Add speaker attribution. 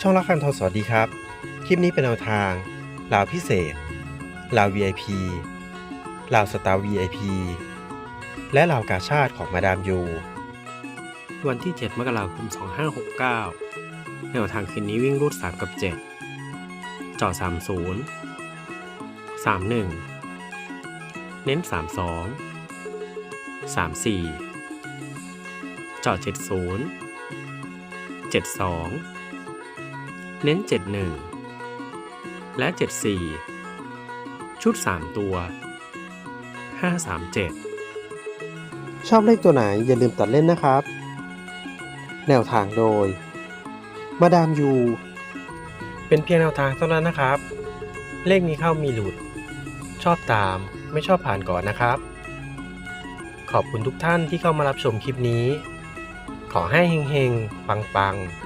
Speaker 1: ช่องรักคันทองสวัสดีครับ คลิปนี้เป็นแนวทางลาวพิเศษลาว VIP ลาวสตาร์ VIP และลาวกาชาติของมาดามยู วันที่ 7 มกราคม 2569 แนวทางคืนนี้วิ่งรูด 3 กับ 7จอ30 31 เน้น 32 34จอ70 72 เน้น 71 และ 74 ชุด 3 ตัว 537 ชอบเลขตัวไหนอย่าลืมตัดเล่นนะครับ แนวทางโดย มาดามยู เป็นเพียงแนวทางเท่านั้นนะครับ เลขมีเข้ามีหลุด ชอบตามไม่ชอบผ่านก่อนนะครับ ขอบคุณทุกท่านที่เข้ามารับชมคลิปนี้ ขอให้เฮงๆ ปังๆ